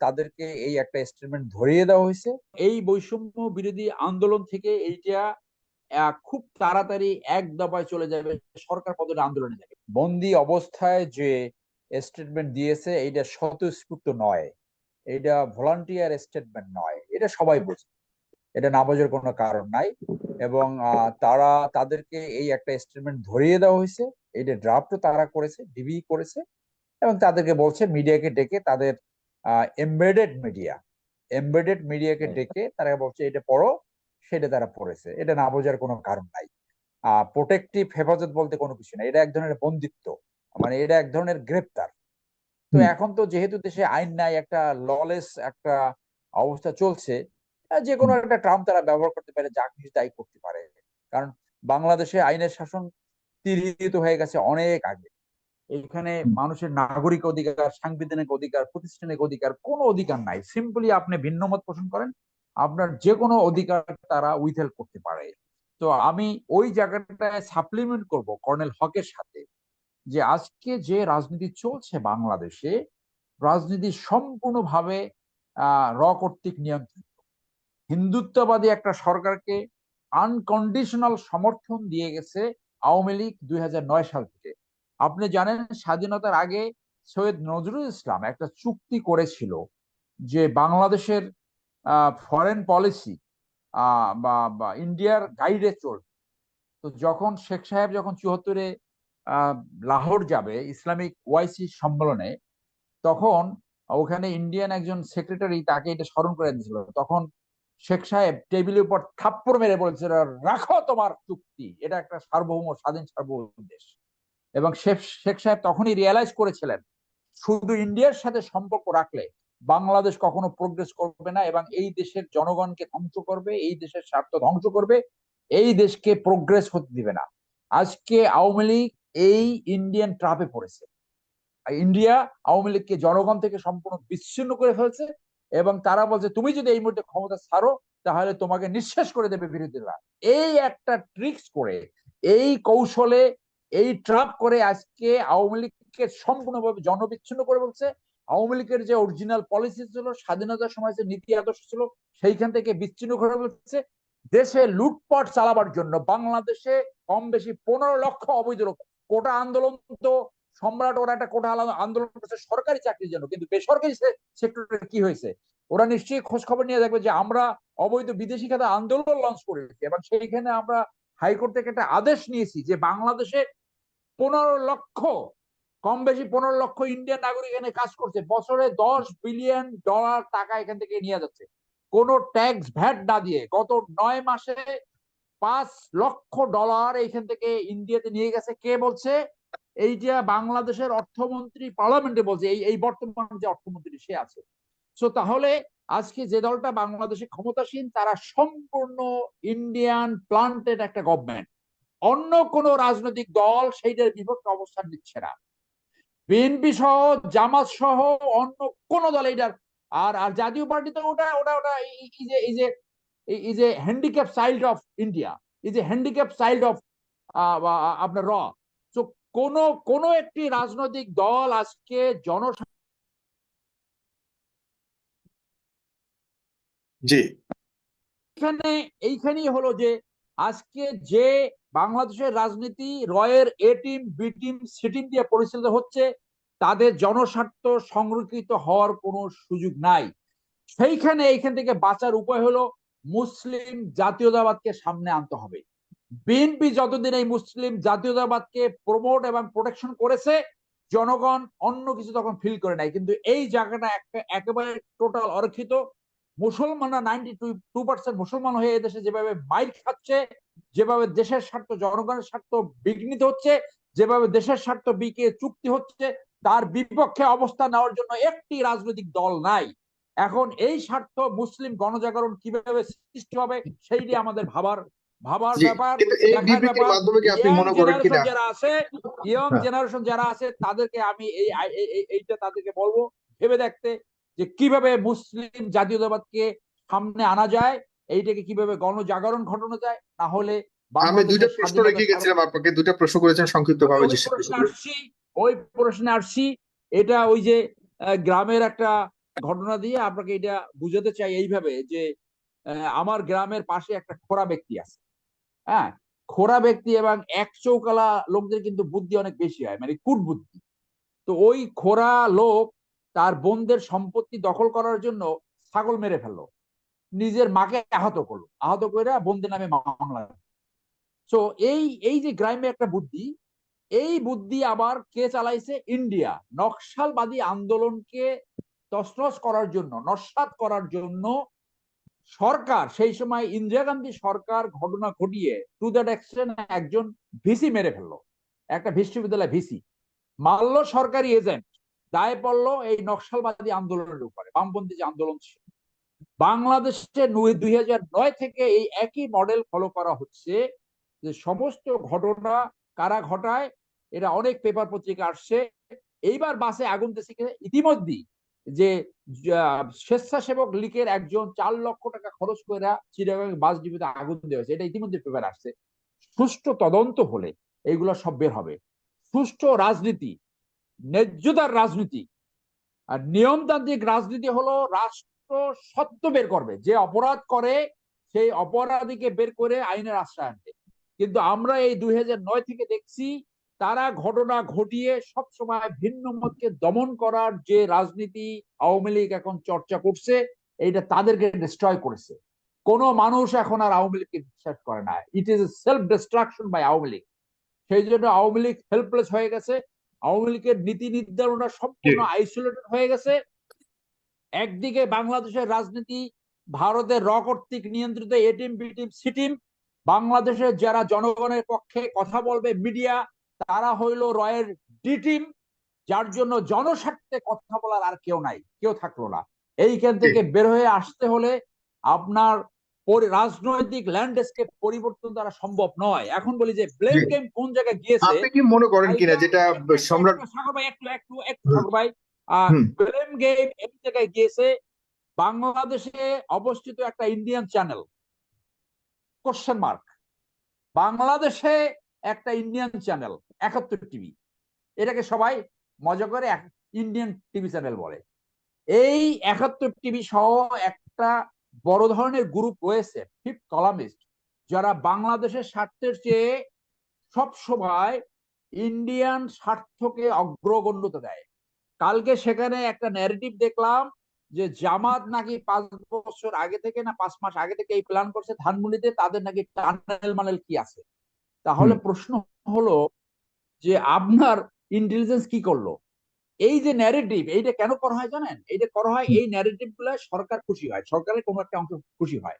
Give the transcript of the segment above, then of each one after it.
তাদেরকে এই একটা স্টেটমেন্ট ধরিয়ে দেওয়া হয়েছে। এই বৈষম্য বিরোধী আন্দোলন থেকে এইটা খুব তাড়াতাড়ি এক দফায় চলে যাবে, সরকার পদের আন্দোলনে যাবে। বন্দি অবস্থায় যে স্টেটমেন্ট দিয়েছে, এইটা স্বতঃস্ফূর্ত নয়। এটা ভলান্টিয়ার স্টেটমেন্ট নয়। এটা সবাই বোঝে। এটা না বোঝার কোনো কারণ নাই। এবং তারা, তাদেরকে এই একটা স্টেটমেন্ট ধরিয়ে দেওয়া হয়েছে। এটা ড্রাফটও তারা করেছে ডিবি করেছে। এবং তাদেরকে বলছে, মিডিয়াকে ডেকে তাদের এমবেডেড মিডিয়া এমবেডেড মিডিয়াকে ডেকে তারা বলছে এটা পড়ো সেটা তারা পড়েছে। এটা না বোঝার কোনো কারণ নাই। প্রোটেকটিভ হেফাজত বলতে কোনো কিছু নাই। এটা এক ধরনের বন্দিত্ব মানে এটা এক ধরনের গ্রেপ্তার। তো এখন তো যেহেতু দেশে আইন নাই একটা ললেস একটা অবস্থা চলছে যে কোনো একটা ট্রাম তারা ব্যবহার করতে পারে যা কিছু তাই করতে পারে। কারণ বাংলাদেশে আইনের শাসন তিরোহিত হয়ে গেছে অনেক আগে। এখানে মানুষের নাগরিক অধিকার, সাংবিধানিক অধিকার, প্রতিষ্ঠানিক অধিকার কোনো অধিকার নাই। সিম্পলি আপনি ভিন্ন মত পোষণ করেন। আপনার যে কোনো অধিকার তারা উইথহেল্প করতে পারে। তো আমি ওই জায়গাটায় সাপ্লিমেন্ট করব কর্নেল হকের সাথে যে আজকে যে রাজনীতি চলছে বাংলাদেশে, রাজনীতি সম্পূর্ণভাবে র কর্তৃক নিয়ন্ত্রিত। হিন্দুত্ববাদী একটা সরকারকে আনকন্ডিশনাল সমর্থন দিয়ে গেছে আওয়ামী লীগ দুই হাজার নয় সাল থেকে। আপনি জানেন স্বাধীনতার আগে সৈয়দ নজরুল ইসলাম একটা চুক্তি করেছিল যে বাংলাদেশের ফরেন পলিসি বা ইন্ডিয়ার গাইডে চলবে। তো যখন শেখ সাহেব যখন চুয়াত্তরে লাহোর যাবে ইসলামিক ওয়াইসি সম্মেলনে, তখন ওখানে ইন্ডিয়ান একজন সেক্রেটারি তাকে এটা স্মরণ করে দিয়েছিল। তখন শেখ সাহেব টেবিলের উপর থাপ্পড় মেরে বলেছিল, রাখো তোমার চুক্তি। এটা একটা সার্বভৌম, স্বাধীন সার্বভৌম দেশ। এবং শেখ শেখ সাহেব তখনই রিয়েলাইজ করেছিলেন, শুধু ইন্ডিয়ার সাথে সম্পর্ক রাখলে বাংলাদেশ কখনো প্রোগ্রেস করবে না এবং এই দেশের জনগণকে ধ্বংস করবে, এই দেশের স্বার্থ ধ্বংস করবে, এই দেশকে প্রোগ্রেস হতে দিবে না। আজকে আওয়ামী লীগ এই ইন্ডিয়ান ট্রাপে পড়েছে। ইন্ডিয়া আওয়ামী লীগকে জনগণ থেকে সম্পূর্ণ বিচ্ছিন্ন করে ফেলছে এবং তারা বলছে, তুমি যদি এই মুহূর্তে ক্ষমতা ছাড়ো, তাহলে তোমাকে নিঃশ্বাস করে দেবে বিরোধীরা। এই একটা ট্রিক্স করে, এই কৌশলে এই ট্রাপ করে আজকে আওয়ামী লীগকে সম্পূর্ণভাবে জনবিচ্ছিন্ন করে বলছে। আওয়ামী লীগের যে অরিজিনাল পলিসি ছিল স্বাধীনতার সময় যে নীতি আদর্শ ছিল, সেইখান থেকে বিচ্ছিন্ন করে বলছে। দেশে লুটপাট চালাবার জন্য বাংলাদেশে কম বেশি পনেরো লক্ষ অবৈধ লোক। কোটা আন্দোলন তো সম্রাট, ওরা একটা কোটা আন্দোলন করছে, সরকারি চাকরির জন্য। কিন্তু বেসরকারি সেক্টরে কি হয়েছে? ওরা নিশ্চয়ই খোঁজ খবর নিয়ে দেখবে যে আমরা অবৈধ বিদেশি খাতে আন্দোলন লঞ্চ করেছি এবং সেইখানে আমরা হাইকোর্ট থেকে একটা আদেশ নিয়েছি যে বাংলাদেশে পনেরো লক্ষ, কম বেশি পনেরো লক্ষ ইন্ডিয়ান নাগরিক এখানে কাজ করছে। বছরে দশ বিলিয়ন ডলার টাকা এখান থেকে নিয়ে যাচ্ছে। কোনো ট্যাক্স ভ্যাট না দিয়ে গত নয় মাসে পাঁচ লক্ষ ডলার এইখান থেকে ইন্ডিয়াতে নিয়ে গেছে। কে বলছে? এই যে বাংলাদেশের অর্থমন্ত্রী পার্লামেন্টে বলছে, এই এই বর্তমান যে অর্থমন্ত্রী সে আছে। সো তাহলে আজকে যে দলটা বাংলাদেশে ক্ষমতাসীন, তারা সম্পূর্ণ ইন্ডিয়ান প্লান্টেড একটা গভর্নমেন্ট অন্য কোন রাজনৈতিক দল সেইটার বিপক্ষে অবস্থান নিচ্ছে না। বিএনপি সহ জামাত সহ অন্য কোন দল এইটার আর আর জাতীয় পার্টি তো ওটা ওটা ওটা এই এই যে এই যে এই যে হ্যান্ডিক্যাপ চাইল্ড অফ ইন্ডিয়া এই যে হ্যান্ডিক্যাপ চাইল্ড অফ আপনার র। তো কোন কোন একটি রাজনৈতিক দল আজকে জন জি। এইখানে এইখানেই হলো যে আজকে যে বাংলাদেশের রাজনীতি, রয়ের A team B team C team দিয়ে পরিচালিত হচ্ছে, তাদের জনস্বার্থ সংরক্ষিত হওয়ার কোনো সুযোগ নাই। সেইখানে এইখান থেকে বাঁচার উপায় হলো, মুসলিম জাতীয়তাবাদকে সামনে আনতে হবে। বিএনপি যতদিন এই মুসলিম জাতীয়তাবাদকে প্রমোট এবং প্রোটেকশন করেছে, জনগণ অন্য কিছু তখন ফিল করে নাই। কিন্তু এই জায়গাটা একটা একেবারে টোটাল অরক্ষিত। মুসলমানরা নাইনটি টু পার্সেন্ট মুসলমান হয়ে এদেশে যেভাবে মাইর খাচ্ছে যেভাবে দেশের স্বার্থ জনগণের স্বার্থ বিঘ্নিত হচ্ছে যেভাবে দেশের স্বার্থ বিকে চুক্তি হচ্ছে তার বিপক্ষে অবস্থান নেওয়ার জন্য একটি রাজনৈতিক দল নাই। এখন এই স্বার্থ মুসলিম গণজাগরণ কীভাবে সৃষ্টি হবে সেইটি আমাদের ভাবার ব্যাপার যারা আছে ইয়ং হ্যাঁ। জেনারেশন যারা আছে তাদেরকে আমি এই এই- এই- এইটা তাদেরকে বলব ভেবে দেখতে যে কীভাবে মুসলিম জাতীয়তাবাদকে সামনে আনা যায় এইটাকে কীভাবে গণজাগরণ ঘটানো যায়? না হলে আমি দুইটা প্রশ্ন রেখে গেছিলাম আপনাকে দুইটা প্রশ্ন করেছেন সংক্ষিপ্ত ভাবে ওই প্রশ্নে আসছি এটা ওই যে গ্রামের একটা ঘটনা দিয়ে আপনাকে এটা বুঝাতে চাই এইভাবে যে আমার গ্রামের পাশে একটা খোরা ব্যক্তি আছে। হ্যাঁ? খোরা ব্যক্তি এবং এক চৌকালা লোকদের কিন্তু বুদ্ধি অনেক বেশি হয় মানে কুট বুদ্ধি তো ওই খোরা লোক তার বোনদের সম্পত্তি দখল করার জন্য ছাগল মেরে ফেলল। নিজের মাকে আহত করল। আহত করে বোনদের নামে মামলা তো এই এই যে গ্রামে একটা বুদ্ধি, এই বুদ্ধি আবার কে চালাইছে? ইন্ডিয়া। নকশালবাদী আন্দোলনকে তছনছ করার জন্য, নস্বাত করার জন্য সরকার, সেই সময় ইন্দিরা গান্ধী সরকার ঘটনা ঘটিয়ে টু দ্যাট এক্সটেন্ট একজন ভিসি মেরে ফেলল। একটা বিশ্ববিদ্যালয় ভিসি। মাল্য সরকারি এজেন্ট। দায় পড়ল এই নকশালবাদী আন্দোলনের উপরে, বামপন্থী যে আন্দোলন ছিল। বাংলাদেশে দুই হাজার নয় থেকে এই একই মডেল ফলো করা হচ্ছে যে সমস্ত ঘটনা কারা ঘটায় এটা অনেক পেপার পত্রিকা আসছে। এইবার বাসে আগুন দিয়েছে ইতিমধ্যেই যে স্বেচ্ছাসেবক লীগের একজন চার লক্ষ টাকা খরচ করে চিটাগাং বাস ডিপোতে আগুন দেওয়া হয়েছে। এটা ইতিমধ্যে পেপার আসছে। সুষ্ঠু তদন্ত হলে এইগুলো সব বের হবে। সুষ্ঠু রাজনীতি, ন্যায্যতার রাজনীতি আর নিয়মতান্ত্রিক রাজনীতি হলো রাষ্ট্র সত্য বের করবে। যে অপরাধ করে সেই অপরাধীকে বের করে আইনের আশ্রয় আনবে। কিন্তু আমরা এই দুই থেকে দেখছি তারা ঘটনা ঘটিয়ে সবসময় ভিন্ন মতকে দমন করার যে রাজনীতি আওয়ামী লীগ এখন চর্চা করছে এইটা তাদেরকে ডিস্ট্রয় করেছে। কোন মানুষ এখন আর আওয়ামী লীগকে বিশ্বাস করে না। It is self destruction by Awami League. সেই জন্য আওয়ামী লীগ হেল্পলেস হয়ে গেছে। আওয়ামী লীগের নীতি নির্ধারণটা সম্পূর্ণ আইসোলেটেড হয়ে গেছে। একদিকে বাংলাদেশের রাজনীতি ভারতের র কর্তৃক নিয়ন্ত্রিত এটিম বিটিম সিটিম বাংলাদেশের যারা জনগণের পক্ষে কথা বলবে মিডিয়া তারা হইল রয়ের ডি টিম যার জন্য জনস্বার্থে কথা বলার আর কেউ নাই কেউ থাকল না। এইখান থেকে বের হয়ে আসতে হলে আপনার রাজনৈতিক ল্যান্ডস্কেপ পরিবর্তন দ্বারা সম্ভব নয়। এখন বলি যে ব্লেম। গেম কোন জায়গায় গিয়েছে আপনি কি মনে করেন কিনা যেটা সম্রাট সাগর ভাই একটু একটু একটু ভাই ব্লেম গেম এই জায়গায় গিয়েছে বাংলাদেশে অবস্থিত একটা ইন্ডিয়ান চ্যানেল কোশ্চেন মার্ক বাংলাদেশে একটা ইন্ডিয়ান চ্যানেল একাত্তর টিভি এটাকে সবাই মজা করে ইন্ডিয়ান টিভি চ্যানেল বলে। এই একাত্তর টিভি সহ একটা বড় ধরনের গ্রুপ রয়েছে ফিফথ কলামিস্ট যারা বাংলাদেশের স্বার্থের চেয়ে সব সময় ইন্ডিয়ান স্বার্থকে অগ্রগণ্যতা দেয়। কালকে সেখানে একটা ন্যারেটিভ দেখলাম যে জামাত নাকি পাঁচ বছর আগে থেকে না পাঁচ মাস আগে থেকে এই প্ল্যান করছে ধানমন্ডিতে তাদের নাকি টানেল মানেল কি আছে? তাহলে প্রশ্ন হলো যে আপনার ইন্টেলিজেন্স কি করল? এই যে ন্যারেটিভ এইটা কেন করা হয় জানেন? এইটা করা হয় এই ন্যারেটিভগুলো সরকার খুশি হয় সরকারের কোনো একটা অংশ খুশি হয়।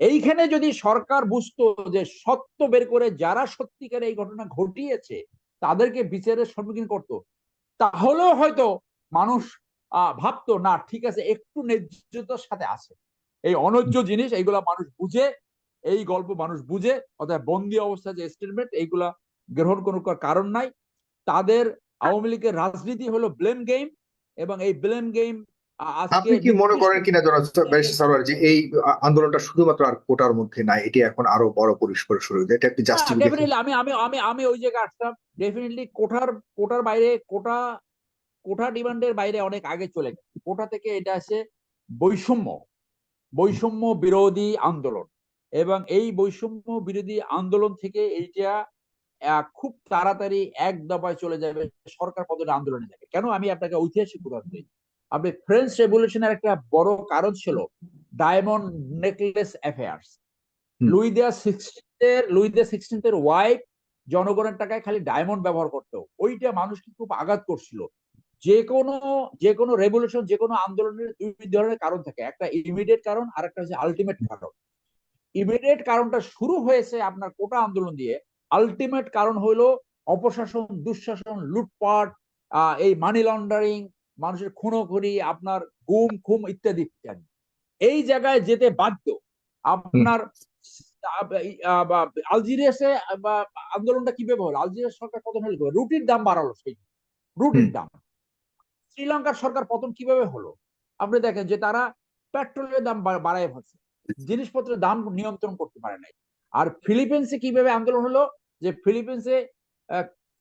এইখানে যদি সরকার বুঝতো যে সত্য বের করে যারা সত্যিকার এই ঘটনা ঘটিয়েছে তাদেরকে বিচারের সম্মুখীন করতো তাহলেও হয়তো মানুষ আহ ভাবতো না ঠিক আছে একটু ন্যায্যতার সাথে আছে। এই অনৈজ্য জিনিস এইগুলা মানুষ বুঝে এই গল্প মানুষ বুঝে অর্থাৎ বন্দি অবস্থা যে স্টেটমেন্ট এইগুলা গ্রহণ কোনো কারণ নাই। তাদের আওয়ামী লীগের রাজনীতি হলো ব্লেম গেম এবং এই ব্লেম গেম আপনি কি মনে করেন কিনা জনাব সরোয়ার যে এই আন্দোলনটা শুধুমাত্র আর কোটার মধ্যে নাই এটি এখন আরও বড় পরিসরে শুরু হয়েছে। এটা একটি জাস্টিফিকেশন আমি আমি আমি আমি ওই জায়গায় আসলাম। ডেফিনেটলি কোটার কোটার বাইরে কোটা কোটা ডিমান্ডের বাইরে অনেক আগে চলে গেছে। কোটা থেকে এটা আছে বৈষম্য বৈষম্য বিরোধী আন্দোলন। এবং এই বৈষম্য বিরোধী আন্দোলন থেকে এইটা খুব তাড়াতাড়ি এক দফায় চলে যাবে সরকার পতনের আন্দোলনে যাবে। কেন? আমি আপনাকে ঐতিহাসিক উদাহরণ দিই। আপনি ফ্রেঞ্চ রেভলিউশনের একটা বড় কারণ ছিল diamond necklace affairs. Louis the সিক্সটিনের Louis the সিক্সটিনের ওয়াইফ জনগণের টাকায় খালি ডায়মন্ড ব্যবহার করতো। ওইটা মানুষকে খুব আঘাত করছিল। যে কোনো যে কোনো রেভলিউশন যে কোনো আন্দোলনের দুই ধরনের কারণ থাকে। একটা ইমিডিয়েট কারণ আর একটা হচ্ছে আলটিমেট কারণ। ইমিডিয়েট কারণটা শুরু হয়েছে আপনার কোটা আন্দোলন দিয়ে। আলটিমেট কারণ হলো অপশাসন দুঃশাসন লুটপাট আহ, এই মানি লন্ডারিং মানুষের খুনোখুনি আপনার গুম খুম ইত্যাদি ইত্যাদি। এই জায়গায় যেতে বাধ্য। আপনার আলজেরিয়াসে আন্দোলনটা কীভাবে হলো? আলজেরিয়ার সরকার পতন হলো রুটির দাম বাড়ালো সেই রুটির দাম। শ্রীলঙ্কার সরকার পতন কীভাবে হলো? আপনি দেখেন যে তারা পেট্রোলের দাম বাড়ায় ফেলছে। জিনিসপত্রের দাম নিয়ন্ত্রণ করতে পারে নাই। আর ফিলিপিন্সে কীভাবে আন্দোলন হলো? যে ফিলিপিন্সে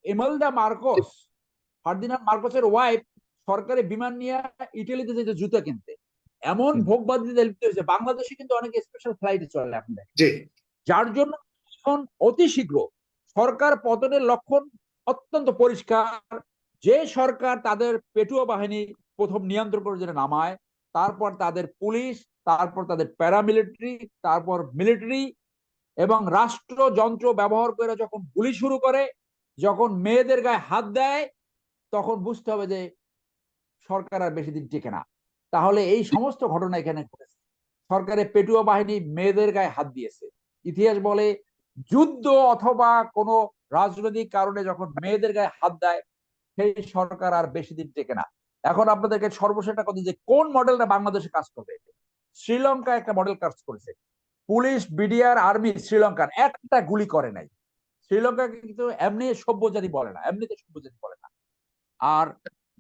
এমালদা মার্কোস ফার্দিনান্দ মার্কোসের ওয়াইফ সরকারি বিমান নিয়ে ইটালিতে যেত জুতা কিনতে এমন। ভোগবাদীতে লিপ্ত হয়েছে। বাংলাদেশে কিন্তু অনেক স্পেশাল ফ্লাইটে চলে আপনি যার জন্য এখন অতি শীঘ্র সরকার পতনের লক্ষণ অত্যন্ত পরিষ্কার। যে সরকার তাদের পেটুয়া বাহিনী প্রথম নিয়ন্ত্রণ করে যেটা নামায় তারপর তাদের পুলিশ তারপর তাদের প্যারামিলিটারি তারপর মিলিটারি এবং রাষ্ট্র যন্ত্র ব্যবহার করে যখন গুলি শুরু করে যখন মেয়েদের গায়ে হাত দেয় তখন বুঝতে হবে যে সরকার আর বেশি দিন টিকে না। তাহলে এই সমস্ত ঘটনা এখানে ঘটেছে। সরকারের পেটুয়া বাহিনী মেয়েদের গায়ে হাত দিয়েছে। ইতিহাস বলে যুদ্ধ অথবা কোনো রাজনৈতিক কারণে যখন মেয়েদের গায়ে হাত দেয়, সেই সরকার আর বেশি দিন টেকে না। এখন আপনাদেরকে সর্বশেষ একটা কথা যে কোন মডেলটা বাংলাদেশে কাজ করবে? শ্রীলঙ্কা একটা মডেল কাজ করেছে। পুলিশ, বিডিআর, আর্মি, শ্রীলঙ্কার একটা গুলি করে নাই। শ্রীলঙ্কাকে কিন্তু এমনি সভ্য জাতি বলে না, এমনিতে সভ্য জাতি বলে না। আর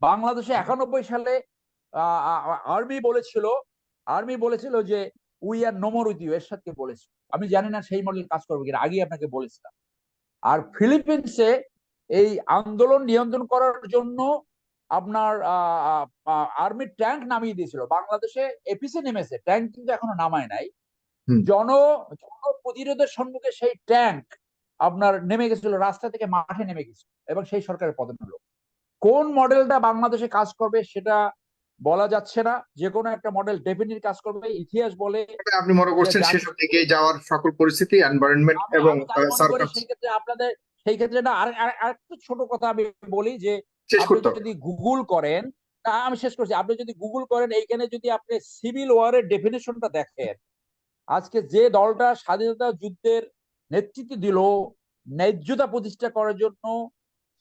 বাংলাদেশে একানব্বই সালে আর্মি বলেছিল আর্মি বলেছিল যে we are no more with you এরশাদকে বলেছিল আমি জানি না সেই মডেল কাজ করবে কিনা আগে আপনাকে বলেছিলাম। আর ফিলিপিন্সে এই আন্দোলন নিয়ন্ত্রণ করার জন্য আপনার আর্মি ট্যাঙ্ক নামিয়ে দিয়েছিল। বাংলাদেশে এপিসে নেমেছে ট্যাঙ্ক কিন্তু এখনও নামায় নাই। জন জন প্রতিরোধের সম্মুখে সেই ট্যাঙ্ক আপনার নেমে গেছিল রাস্তা থেকে মাঠে নেমে গেছিল এবং সেই সরকারের পতন হলো কোন মডেলটা বাংলাদেশে কাজ করবে সেটা বলা যাচ্ছে না। যে কোনো একটা মডেল ডেফিনিট কাজ করবে। ইতিহাস বলে আপনি মনে করছেন সেসব দিকে যাওয়ার সকল পরিস্থিতি এনভায়রনমেন্ট এবং সেই ক্ষেত্রে আপনাদের সেই ক্ষেত্রে না আর আর- আরেকটু ছোট কথা আমি বলি যে আপনি যদি গুগল করেন তা আমি শেষ করছি। আপনি যদি গুগল করেন এইখানে যদি আপনি সিভিল ওয়ারের ডেফিনেশনটা দেখেন আজকে যে দলটা স্বাধীনতা যুদ্ধের নেতৃত্ব দিল ন্যায্যতা প্রতিষ্ঠা করার জন্য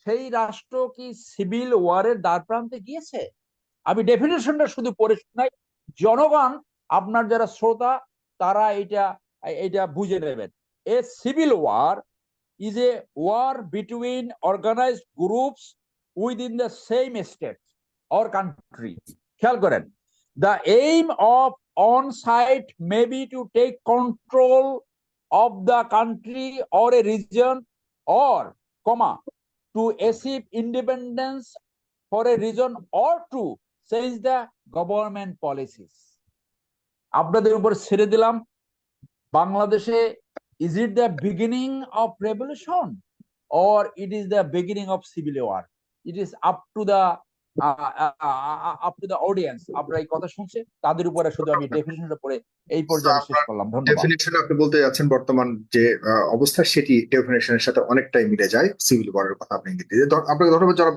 সেই রাষ্ট্র কি সিভিল ওয়ারের দ্বার প্রান্তে গিয়েছে? আমি ডেফিনেশনটা শুধু পড়ে শোনাই। জনগণ, আপনার যারা শ্রোতা, তারা এটা এটা বুঝে নেবেন। A civil war is a war between organise groups within the same state or country খেয়াল করেন the aim of one side may be to take control of the country or a region or comma to achieve independence for a region or to change the government policies আপনাদের উপর ছেড়ে দিলাম বাংলাদেশে is it the beginning of revolution or it is the beginning of civil war it is up to the to the audience. আপনারা এই কথা শুনছে তাদের উপরে শুধু আমি ডেফিনেশনটা পড়ে এই পর্যায়ে শেষ করলাম। ধন্যবাদ। ডেফিনেশন আপনি বলতে যাচ্ছেন বর্তমান যে অবস্থা সেটি ডেফিনেশনের সাথে অনেকটাই মিলে যায়। সিভিল ওয়ারের কথা আপনি ইঙ্গিত দিয়ে আপনাকে ধন্যবাদ জনাব।